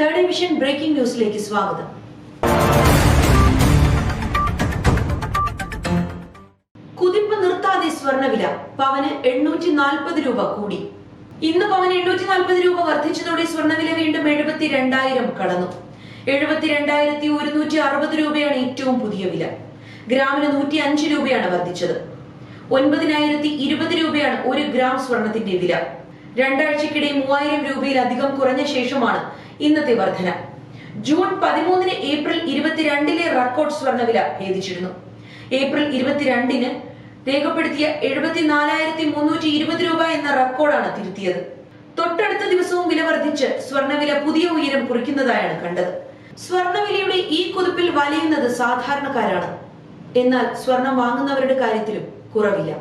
Television breaking ന്യൂസിലേക്ക് സ്വാഗതം. കുതിപ്പ് നിർത്താതെ സ്വർണവില പവന് എണ്ണൂറ്റി നാൽപ്പത് രൂപ കൂടി. ഇന്ന് പവന് എണ്ണൂറ്റി നാൽപ്പത് രൂപ വർദ്ധിച്ചതോടെ സ്വർണവില വീണ്ടും എഴുപത്തി രണ്ടായിരം കടന്നു. എഴുപത്തി രണ്ടായിരത്തി ഒരുന്നൂറ്റി അറുപത് രൂപയാണ് ഏറ്റവും പുതിയ വില. ഗ്രാമിന് നൂറ്റി അഞ്ച് രൂപയാണ് വർദ്ധിച്ചത്. ഒൻപതിനായിരത്തി ഇരുപത് രൂപയാണ് ഒരു ഗ്രാം സ്വർണത്തിന്റെ വില. രണ്ടാഴ്ചക്കിടെ മൂവായിരം രൂപയിലധികം കുറഞ്ഞ ശേഷമാണ് ഇന്നത്തെ വർധന. ജൂൺ പതിമൂന്നിന് ഏപ്രിൽ ഇരുപത്തിരണ്ടിലെ റെക്കോർഡ് സ്വർണവില ഭേദിച്ചിരുന്നു. ഏപ്രിൽ ഇരുപത്തിരണ്ടിന് രേഖപ്പെടുത്തിയ എഴുപത്തിനാലായിരത്തി മുന്നൂറ്റി ഇരുപത് രൂപ എന്ന റെക്കോർഡാണ് തിരുത്തിയത്. തൊട്ടടുത്ത ദിവസവും വില വർദ്ധിച്ച് സ്വർണവില പുതിയ ഉയരം കുറിക്കുന്നതായാണ് കണ്ടത്. സ്വർണവിലയുടെ ഈ കുതിപ്പിൽ വലയുന്നത് സാധാരണക്കാരാണ്. എന്നാൽ സ്വർണം വാങ്ങുന്നവരുടെ കാര്യത്തിലും കുറവില്ല.